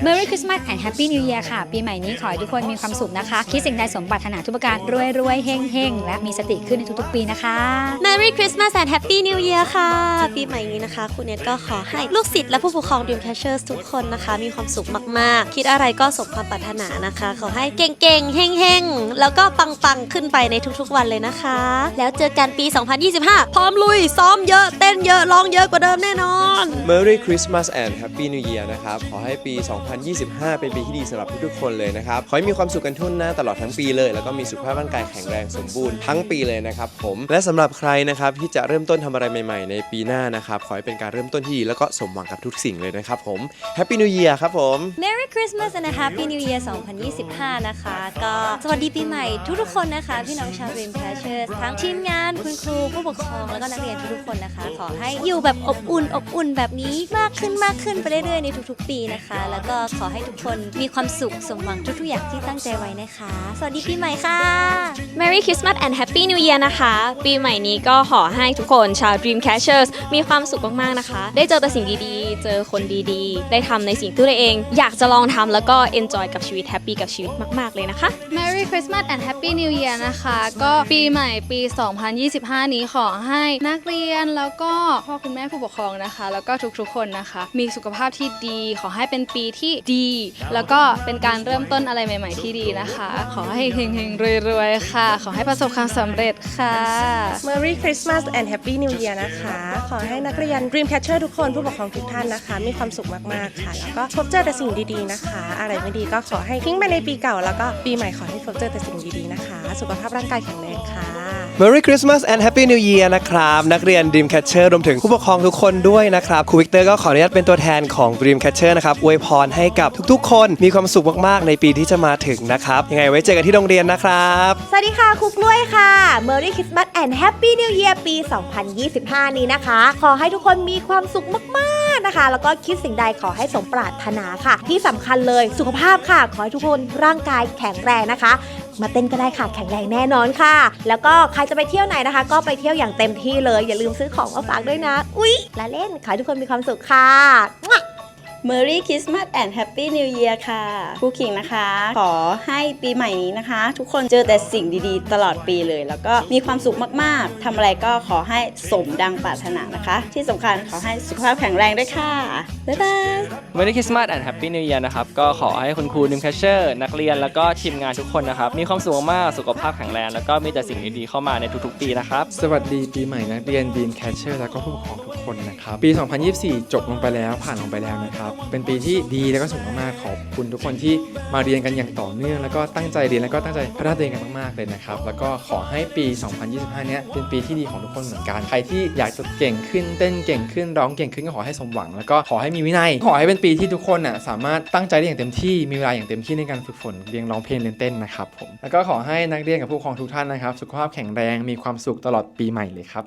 Merry Christmas and Happy New Year ค่ะ ปีใหม่นี้ขอให้ทุกคนมีความสุขนะคะ คิดสิ่งใดสมปรารถนาทุกประการรวยรวยๆเฮงเฮงๆและมีสติขึ้นในทุกๆ ปีนะคะ Merry Christmas and Happy New Year ค่ะ ปีใหม่นี้นะคะคุณเนทก็ขอให้ลูกศิษย์และผู้ปกครอง Dream Catchers ทุกคนนะคะ มีความสุขมาก ๆ คิดอะไรก็สมความปรารถนานะคะ ขอให้เก่ง ๆ เฮง ๆ แล้วก็ปัง ๆ ขึ้นไปในทุก ๆ วันเลยนะคะ แล้วเจอกันปี 2025 พร้อมลุย ซ้อมเยอะ เต้นเยอะ ร้องเยอะกว่าเดิมแน่นอน Merry Christmas and Happy New Year นะครับ ขอให้ปี2025 เป็นปีที่ดีสำหรับทุกๆคนเลยนะครับ ขอให้มีความสุขกันทุ่นหน้าตลอดทั้งปีเลย แล้วก็มีสุขภาพร่างกายแข็งแรงสมบูรณ์ทั้งปีเลยนะครับผม และสำหรับใครนะครับที่จะเริ่มต้นทำอะไรใหม่ๆ ในปีหน้านะครับ ขอให้เป็นการเริ่มต้นที่ดีแล้วก็สมหวังกับทุกสิ่งเลยนะครับผม Happy New Year ครับผม Merry Christmas and a Happy New Year 2025 นะคะ ก็สวัสดีปีใหม่ทุกๆคนนะคะ พี่น้องชาว Dream Catchers ทั้งทีมงานคุณครูผู้ปกครองแล้วก็นักเรียนทุกๆคนนะคะ ขอให้อยู่แบบอบอุ่นอบอุ่นแบบนี้มากขึ้นมากขึ้นไปเรื่อยๆในทุกๆ ปีนะคะ แล้วก็ขอให้ทุกคนมีความสุขสมหวังทุกๆอย่างที่ตั้งใจไว้นะคะ สวัสดีปีใหม่ค่ะ Merry Christmas and Happy New Year นะคะ ปีใหม่นี้ก็ขอให้ทุกคนชาว Dream Catchers มีความสุขมากๆนะคะ ได้เจอแต่สิ่งดีๆ เจอคนดีๆ ได้ทำในสิ่งที่ตัวเอง อยากจะลองทำแล้วก็ enjoy กับชีวิต happy กับชีวิตมากๆเลยนะคะ Merry Christmas and Happy New Year นะคะ ก็ปีใหม่ปี 2025 นี้ขอให้นักเรียนแล้วก็พ่อคุณแม่ผู้ปกครองนะคะ แล้วก็ทุกๆคนนะคะ มีสุขภาพที่ดีขอให้เป็นปีที่ดี แล้วก็เป็นการเริ่มต้นอะไรใหม่ ๆ ที่ดีนะคะ ขอให้เฮงๆรวยๆค่ะ ขอให้ประสบความสำเร็จค่ะ Merry Christmas and Happy New Year นะคะ ขอให้นักเรียน Dreamcatcher ทุกคนผู้ปกครองทุกท่านนะคะ มีความสุขมากๆค่ะ แล้วก็พบเจอแต่สิ่งดีๆนะคะ อะไรไม่ดีก็ขอให้ทิ้งไปในปีเก่า แล้วก็ปีใหม่ขอให้พบเจอแต่สิ่งดีๆนะคะ สุขภาพร่างกายแข็งแรงค่ะ Merry Christmas and Happy New Year นะครับ นักเรียน Dreamcatcher รวมถึงผู้ปกครองทุกคนด้วยนะครับครูวิกเตอร์ก็ขออนุญาตเป็นตัวแทนของ Dreamcatcher นะครับอวยพรให้กับทุกๆ คนมีความสุขมากๆ ในปีที่จะมาถึงนะครับ ยังไงไว้เจอกันที่โรงเรียนนะครับ สวัสดีค่ะครูกล้วยค่ะ Merry Christmas and Happy New Year ปี 2025 นี้นะคะ ขอให้ทุกคนมีความสุขมาก ๆ นะคะ แล้วก็คิดสิ่งใดขอให้สมปรารถนาค่ะ ที่สำคัญเลยสุขภาพค่ะ ขอให้ทุกคนร่างกายแข็งแรงนะคะ มาเต้นก็ได้ค่ะแข็งแรงแน่นอนค่ะ แล้วก็ใครจะไปเที่ยวไหนนะคะ ก็ไปเที่ยวอย่างเต็มที่เลย อย่าลืมซื้อของมาฝากด้วยนะ อุ๊ยละเล่นขอให้ทุกคนมีความสุขค่ะ Merry Christmas and Happy New Year ค่ะครูขิงนะคะ ขอให้ปีใหม่นี้นะคะ ทุกคนเจอแต่สิ่งดีๆ ตลอดปีเลย แล้วก็มีความสุขมากๆทำอะไรก็ขอให้สมดังปรารถนานะคะ ที่สำคัญขอให้สุขภาพแข็งแรงด้วยค่ะ บ๊ายบาย Merry Christmas and Happy New Year นะครับ ก็ขอให้คุณครูนิมแคชเชอร์นักเรียนแล้วก็ทีมงานทุกคนนะครับ มีความสุขมากๆสุขภาพแข็งแรงแล้วก็มีแต่สิ่งดีๆเข้ามาในทุกๆปีนะครับ สวัสดีปีใหม่นักเรียน Dream Catcher แล้วก็ผู้ปกครองทุก คนนะครับ ปี 2024 จบลงไปแล้วผ่านลงไปแล้วนะครับ เป็นปีที่ดีแล้วก็สนุกมากๆขอบคุณทุกคนที่มาเรียนกันอย่างต่อเนื่อง แล้วก็ตั้งใจเรียนแล้วก็ตั้งใจพัฒนาตัวเองกันมากๆเลยนะครับ แล้วก็ขอให้ปี 2025 เนี้ยเป็นปีที่ดีของทุกคนเหมือนกัน ใครที่อยากจะเก่งขึ้นเต้นเก่งขึ้นร้องเก่งขึ้นก็ขอให้สมหวัง แล้วก็ขอให้มีวินัย ขอให้เป็นปีที่ทุกคนน่ะสามารถตั้งใจได้อย่างเต็มที่มีเวลาอย่างเต็มที่ในการฝึกฝนเรียนร้องเพลงเรียนเต้นนะครับผมแล้วก็ขอให้นักเรียนกับผู้ปกครองทุกท่านนะครับ สุขภาพแข็งแรงมีความสุขตลอดปีใหม่เลยครับ